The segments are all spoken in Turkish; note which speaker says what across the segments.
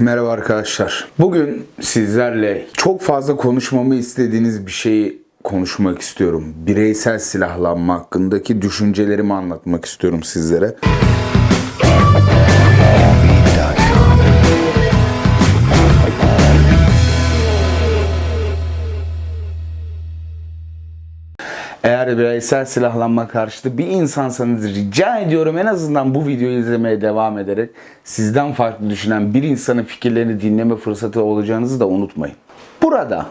Speaker 1: Merhaba arkadaşlar. Bugün sizlerle çok fazla konuşmamı istediğiniz bir şeyi konuşmak istiyorum. Bireysel silahlanma hakkındaki düşüncelerimi anlatmak istiyorum sizlere. Eğer bireysel silahlanma karşıtı bir insansanız rica ediyorum en azından bu videoyu izlemeye devam ederek sizden farklı düşünen bir insanın fikirlerini dinleme fırsatı olacağınızı da unutmayın. Burada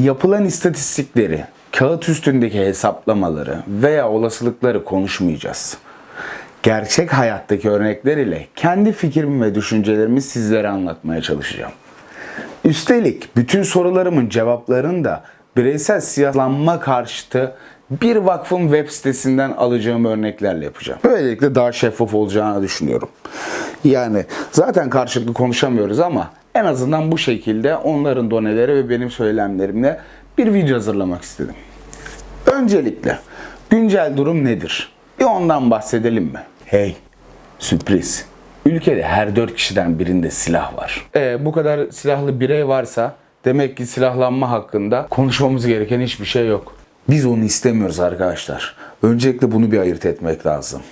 Speaker 1: yapılan istatistikleri, kağıt üstündeki hesaplamaları veya olasılıkları konuşmayacağız. Gerçek hayattaki örnekler ile kendi fikrimi ve düşüncelerimi sizlere anlatmaya çalışacağım. Üstelik bütün sorularımın cevaplarını da bireysel siyahlanma karşıtı bir vakfın web sitesinden alacağım örneklerle yapacağım. Böylelikle daha şeffaf olacağını düşünüyorum. Yani zaten karşılıklı konuşamıyoruz ama en azından bu şekilde onların doneleri ve benim söylemlerimle bir video hazırlamak istedim. Öncelikle güncel durum nedir? Bir ondan bahsedelim mi? Hey, sürpriz. Ülkede her dört kişiden birinde silah var. E, bu kadar silahlı birey varsa demek ki silahlanma hakkında konuşmamız gereken hiçbir şey yok. Biz onu istemiyoruz arkadaşlar. Öncelikle bunu bir ayırt etmek lazım.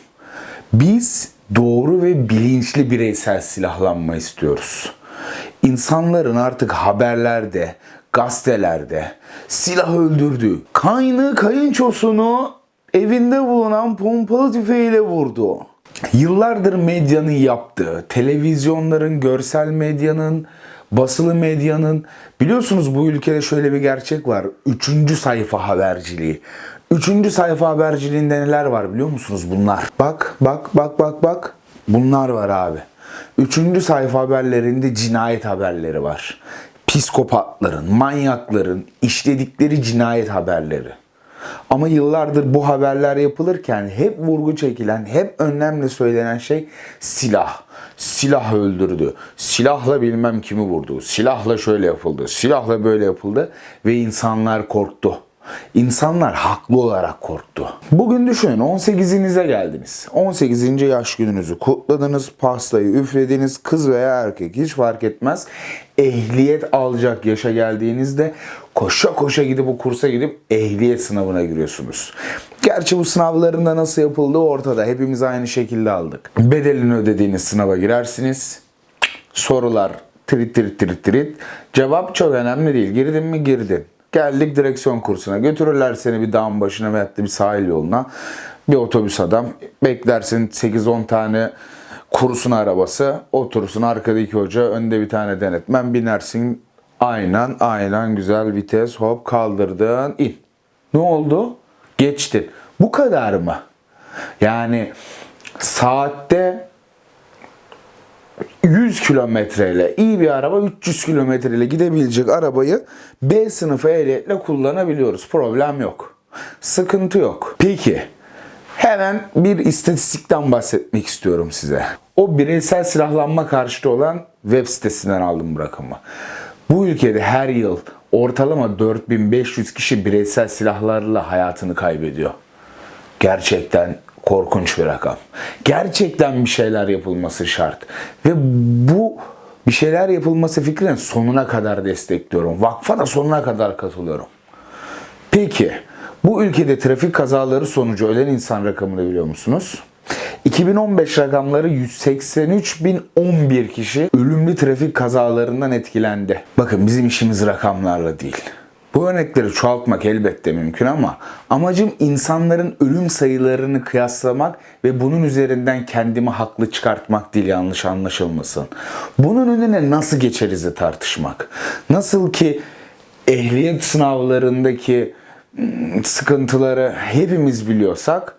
Speaker 1: Biz doğru ve bilinçli bireysel silahlanma istiyoruz. İnsanların artık haberlerde, gazetelerde silah öldürdü. Kaynı kayınçosunu evinde bulunan pompalı tüfeğiyle vurdu. Yıllardır medyanın yaptığı, televizyonların, görsel medyanın, basılı medyanın biliyorsunuz bu ülkede şöyle bir gerçek var. Üçüncü sayfa haberciliği. Üçüncü sayfa haberciliğinde neler var biliyor musunuz bunlar? Bak bak bak bak bak. Bunlar var abi. Üçüncü sayfa haberlerinde cinayet haberleri var. Psikopatların, manyakların işledikleri cinayet haberleri. Ama yıllardır bu haberler yapılırken hep vurgu çekilen, hep önlemle söylenen şey silah. Silah öldürdü. Silahla bilmem kimi vurdu. Silahla şöyle yapıldı. Silahla böyle yapıldı. Ve insanlar korktu. İnsanlar haklı olarak korktu. Bugün düşünün 18'inize geldiniz. 18. yaş gününüzü kutladınız. Pastayı üflediniz. Kız veya erkek hiç fark etmez. Ehliyet alacak yaşa geldiğinizde koşa koşa gidip bu kursa gidip ehliyet sınavına giriyorsunuz. Gerçi bu sınavların da nasıl yapıldığı ortada. Hepimiz aynı şekilde aldık. Bedelini ödediğiniz sınava girersiniz. Sorular trit trit trit trit. Cevap çok önemli değil. Girdin mi girdin. Geldik direksiyon kursuna. Götürürler seni bir dağın başına veyahut bir sahil yoluna. Bir otobüs adam. Beklersin 8-10 tane kursun arabası. Oturursun arkadaki hoca. Önde bir tane denetmen. Binersin. Aynen aynen güzel vites hop kaldırdın in. Ne oldu? Geçtin. Bu kadar mı? Yani saatte 100 kilometreyle iyi bir araba 300 kilometreyle gidebilecek arabayı B sınıfı ehliyetle kullanabiliyoruz. Problem yok. Sıkıntı yok. Peki hemen bir istatistikten bahsetmek istiyorum size. O bireysel silahlanma karşıtı olan web sitesinden aldım bu rakamı. Bu ülkede her yıl ortalama 4500 kişi bireysel silahlarla hayatını kaybediyor. Gerçekten korkunç bir rakam. Gerçekten bir şeyler yapılması şart. Ve bu bir şeyler yapılması fikrinin sonuna kadar destekliyorum. Vakfa da sonuna kadar katılıyorum. Peki bu ülkede trafik kazaları sonucu ölen insan rakamını biliyor musunuz? 2015 rakamları 183.011 kişi ölümlü trafik kazalarından etkilendi. Bakın bizim işimiz rakamlarla değil. Bu örnekleri çoğaltmak elbette mümkün ama amacım insanların ölüm sayılarını kıyaslamak ve bunun üzerinden kendimi haklı çıkartmak değil yanlış anlaşılmasın. Bunun önüne nasıl geçerizi tartışmak. Nasıl ki ehliyet sınavlarındaki ım, sıkıntıları hepimiz biliyorsak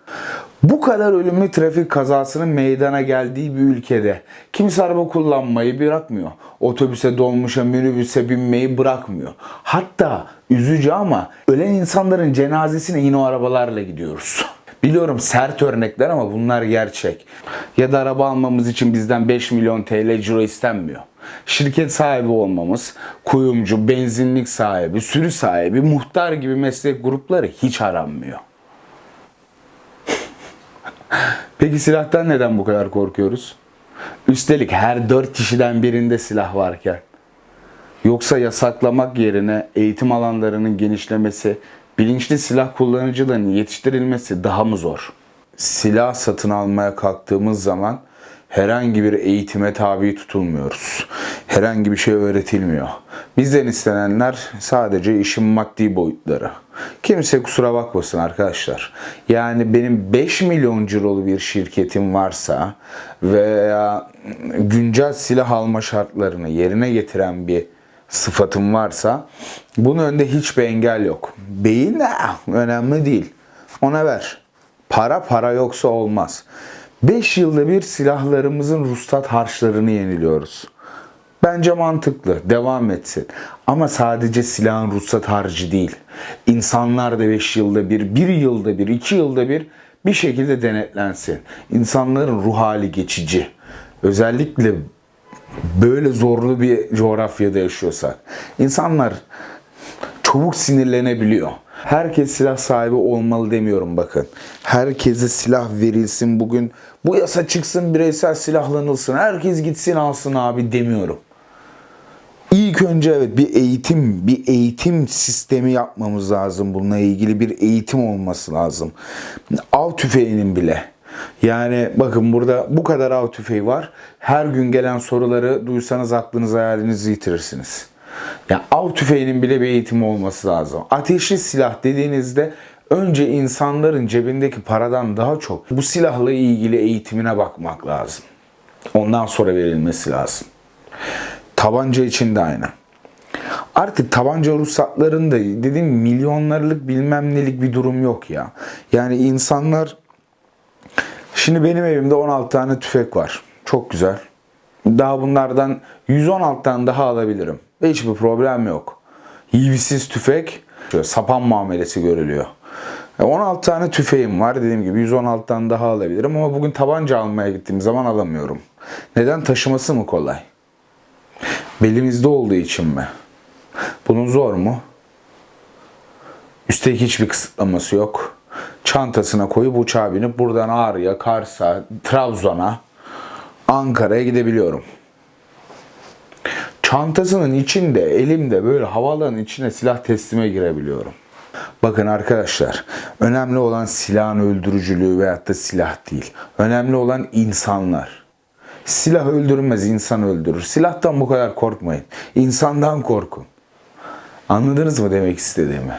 Speaker 1: bu kadar ölümlü trafik kazasının meydana geldiği bir ülkede kimse araba kullanmayı bırakmıyor. Otobüse, dolmuşa, minibüse binmeyi bırakmıyor. Hatta üzücü ama ölen insanların cenazesine yine o arabalarla gidiyoruz. Biliyorum sert örnekler ama bunlar gerçek. Ya da araba almamız için bizden 5 milyon TL ciro istenmiyor. Şirket sahibi olmamız, kuyumcu, benzinlik sahibi, sürü sahibi, muhtar gibi meslek grupları hiç aranmıyor. Peki silahtan neden bu kadar korkuyoruz? Üstelik her dört kişiden birinde silah varken. Yoksa yasaklamak yerine eğitim alanlarının genişlemesi, bilinçli silah kullanıcılarının yetiştirilmesi daha mı zor? Silah satın almaya kalktığımız zaman herhangi bir eğitime tabi tutulmuyoruz. Herhangi bir şey öğretilmiyor. Bizden istenenler sadece işin maddi boyutları. Kimse kusura bakmasın arkadaşlar. Yani benim 5 milyon cirolu bir şirketim varsa veya güncel silah alma şartlarını yerine getiren bir sıfatım varsa bunun önünde hiçbir engel yok. Beyin ah, önemli değil. Ona ver. Para para yoksa olmaz. 5 yılda bir silahlarımızın ruhsat harçlarını yeniliyoruz. Bence mantıklı. Devam etsin. Ama sadece silahın ruhsat harcı değil. İnsanlar da 5 yılda bir, 1 yılda bir, 2 yılda bir bir şekilde denetlensin. İnsanların ruh hali geçici. Özellikle böyle zorlu bir coğrafyada yaşıyorsak. İnsanlar çabuk sinirlenebiliyor. Herkes silah sahibi olmalı demiyorum bakın. Herkese silah verilsin bugün. Bu yasa çıksın bireysel silahlanılsın. Herkes gitsin alsın abi demiyorum. İlk önce evet bir eğitim, bir eğitim sistemi yapmamız lazım. Bununla ilgili bir eğitim olması lazım. Av tüfeğinin bile. Yani bakın burada bu kadar av tüfeği var. Her gün gelen soruları duysanız aklınız hayalinizi yitirirsiniz. Ya av tüfeğinin bile bir eğitimi olması lazım. Ateşli silah dediğinizde önce insanların cebindeki paradan daha çok bu silahla ilgili eğitimine bakmak lazım. Ondan sonra verilmesi lazım. Tabanca için de aynı. Artık tabanca ruhsatlarında dediğim milyonlarlık bilmem nelik bir durum yok ya. Yani insanlar Şimdi benim evimde 16 tane tüfek var. Çok güzel. Daha bunlardan 116 tane daha alabilirim. Hiçbir problem yok. Yivisiz tüfek sapan muamelesi görülüyor. 16 tane tüfeğim var. Dediğim gibi 116 tane daha alabilirim ama bugün tabanca almaya gittiğim zaman alamıyorum. Neden? Taşıması mı kolay? Belimizde olduğu için mi? Bunun zor mu? Üstelik hiçbir kısıtlaması yok. Çantasına koyup uçağa binip buradan Ağrı'ya, Kars'a, Trabzon'a, Ankara'ya gidebiliyorum. Çantasının içinde, elimde böyle havaların içine silah teslime girebiliyorum. Bakın arkadaşlar, önemli olan silahın öldürücülüğü veyahut da silah değil. Önemli olan insanlar. Silah öldürmez, insan öldürür. Silahtan bu kadar korkmayın. İnsandan korkun. Anladınız mı demek istediğimi?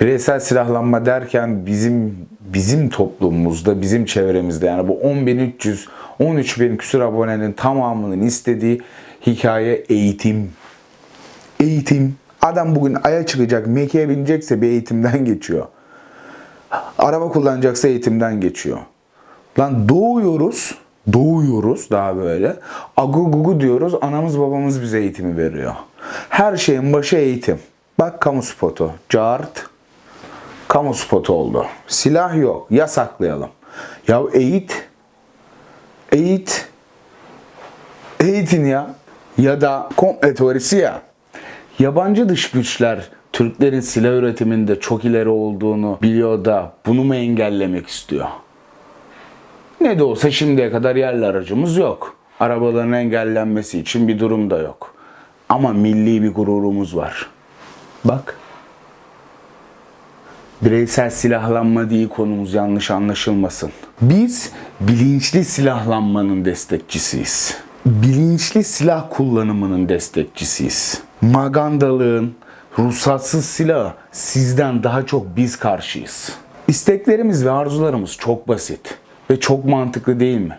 Speaker 1: Bireysel silahlanma derken bizim bizim toplumumuzda, bizim çevremizde yani bu 10.300, 13.000 küsur abonenin tamamının istediği hikaye eğitim. Eğitim. Adam bugün aya çıkacak, mekiğe binecekse bir eğitimden geçiyor. Araba kullanacaksa eğitimden geçiyor. Lan doğuyoruz, doğuyoruz daha böyle. Agu gugu diyoruz, anamız babamız bize eğitimi veriyor. Her şeyin başı eğitim. Bak kamu spotu. Cart. Kamu spotu oldu. Silah yok. Yasaklayalım. Ya eğit. Eğit. Eğitin ya. Ya da komple teorisi ya. Yabancı dış güçler Türklerin silah üretiminde çok ileri olduğunu biliyor da bunu mu engellemek istiyor? Ne de olsa şimdiye kadar yerli aracımız yok. Arabaların engellenmesi için bir durum da yok. Ama milli bir gururumuz var. Bak. Bireysel silahlanma değil konumuz yanlış anlaşılmasın. Biz bilinçli silahlanmanın destekçisiyiz. Bilinçli silah kullanımının destekçisiyiz. Magandalığın, ruhsatsız silah sizden daha çok biz karşıyız. İsteklerimiz ve arzularımız çok basit ve çok mantıklı değil mi?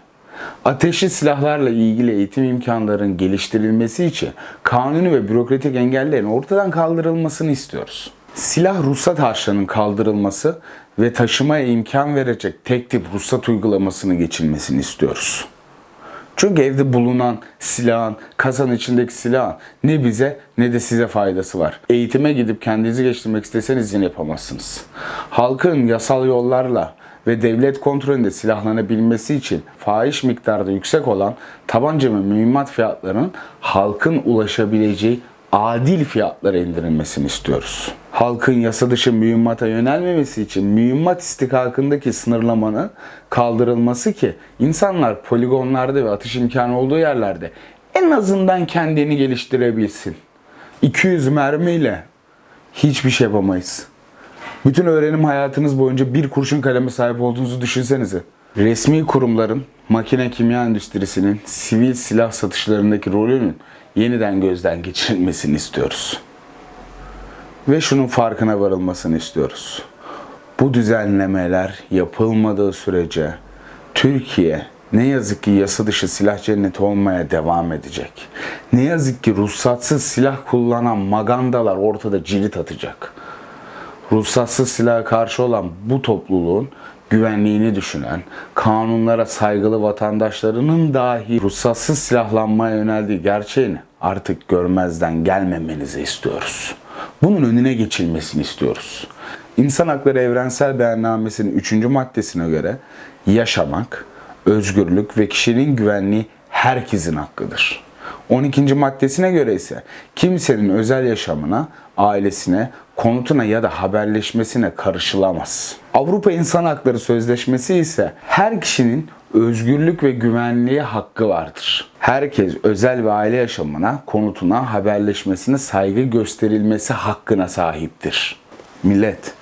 Speaker 1: Ateşli silahlarla ilgili eğitim imkanlarının geliştirilmesi için kanuni ve bürokratik engellerin ortadan kaldırılmasını istiyoruz. Silah ruhsat harçlarının kaldırılması ve taşımaya imkan verecek tek tip ruhsat uygulamasını geçilmesini istiyoruz. Çünkü evde bulunan silahın, kasanın içindeki silahın ne bize ne de size faydası var. Eğitime gidip kendinizi geliştirmek isteseniz yine yapamazsınız. Halkın yasal yollarla ve devlet kontrolünde silahlanabilmesi için fahiş miktarda yüksek olan tabanca ve mühimmat fiyatlarının halkın ulaşabileceği adil fiyatlara indirilmesini istiyoruz. halkın yasa dışı mühimmata yönelmemesi için mühimmat istikakındaki sınırlamanın kaldırılması ki insanlar poligonlarda ve atış imkanı olduğu yerlerde en azından kendini geliştirebilsin. 200 mermiyle hiçbir şey yapamayız. Bütün öğrenim hayatınız boyunca bir kurşun kaleme sahip olduğunuzu düşünsenize. Resmi kurumların makine kimya endüstrisinin sivil silah satışlarındaki rolünün yeniden gözden geçirilmesini istiyoruz. Ve şunun farkına varılmasını istiyoruz. Bu düzenlemeler yapılmadığı sürece Türkiye ne yazık ki yasa dışı silah cenneti olmaya devam edecek. Ne yazık ki ruhsatsız silah kullanan magandalar ortada cirit atacak ruhsatsız silaha karşı olan bu topluluğun güvenliğini düşünen, kanunlara saygılı vatandaşlarının dahi ruhsatsız silahlanmaya yöneldiği gerçeğini artık görmezden gelmemenizi istiyoruz. Bunun önüne geçilmesini istiyoruz. İnsan Hakları Evrensel Beyannamesi'nin 3. maddesine göre yaşamak, özgürlük ve kişinin güvenliği herkesin hakkıdır. 12. maddesine göre ise kimsenin özel yaşamına, ailesine, konutuna ya da haberleşmesine karışılamaz. Avrupa İnsan Hakları Sözleşmesi ise her kişinin özgürlük ve güvenliğe hakkı vardır. Herkes özel ve aile yaşamına, konutuna, haberleşmesine saygı gösterilmesi hakkına sahiptir. Millet,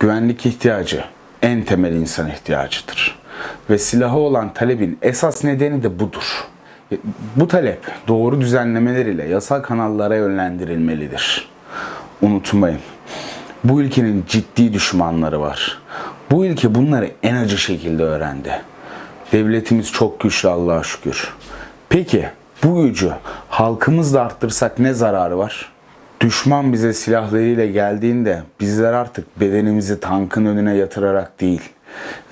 Speaker 1: güvenlik ihtiyacı en temel insan ihtiyacıdır. Ve silaha olan talebin esas nedeni de budur. Bu talep doğru düzenlemeler ile yasal kanallara yönlendirilmelidir. Unutmayın, bu ülkenin ciddi düşmanları var. Bu ülke bunları en acı şekilde öğrendi. Devletimiz çok güçlü Allah'a şükür. Peki bu gücü halkımızla arttırsak ne zararı var? Düşman bize silahlarıyla geldiğinde bizler artık bedenimizi tankın önüne yatırarak değil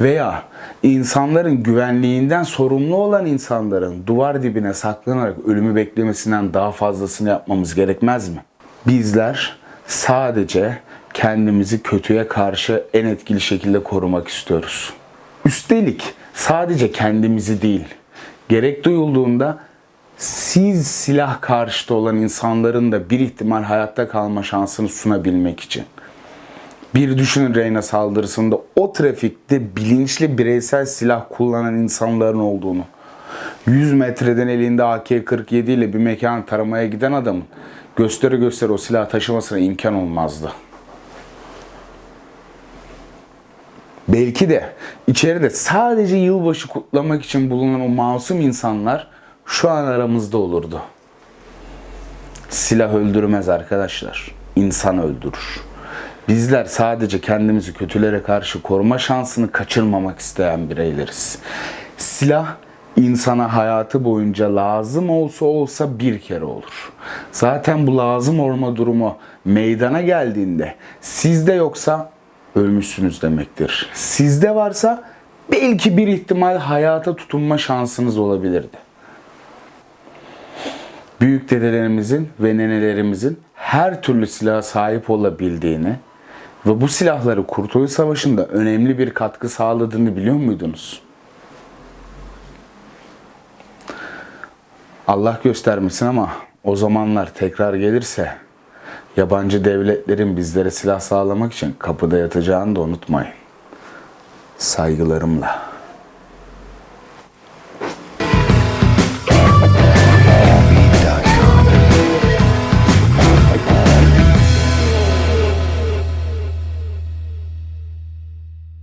Speaker 1: veya insanların güvenliğinden sorumlu olan insanların duvar dibine saklanarak ölümü beklemesinden daha fazlasını yapmamız gerekmez mi? Bizler sadece kendimizi kötüye karşı en etkili şekilde korumak istiyoruz. Üstelik sadece kendimizi değil, gerek duyulduğunda siz silah karşıtı olan insanların da bir ihtimal hayatta kalma şansını sunabilmek için. Bir düşünün Reyna saldırısında o trafikte bilinçli bireysel silah kullanan insanların olduğunu. 100 metreden elinde AK-47 ile bir mekan taramaya giden adamın gösteri gösteri o silah taşımasına imkan olmazdı. Belki de içeride sadece yılbaşı kutlamak için bulunan o masum insanlar şu an aramızda olurdu. Silah öldürmez arkadaşlar. İnsan öldürür. Bizler sadece kendimizi kötülere karşı koruma şansını kaçırmamak isteyen bireyleriz. Silah insana hayatı boyunca lazım olsa olsa bir kere olur. Zaten bu lazım olma durumu meydana geldiğinde sizde yoksa ölmüşsünüz demektir. Sizde varsa belki bir ihtimal hayata tutunma şansınız olabilirdi. Büyük dedelerimizin ve nenelerimizin her türlü silaha sahip olabildiğini ve bu silahları Kurtuluş Savaşı'nda önemli bir katkı sağladığını biliyor muydunuz? Allah göstermesin ama o zamanlar tekrar gelirse yabancı devletlerin bizlere silah sağlamak için kapıda yatacağını da unutmayın. Saygılarımla.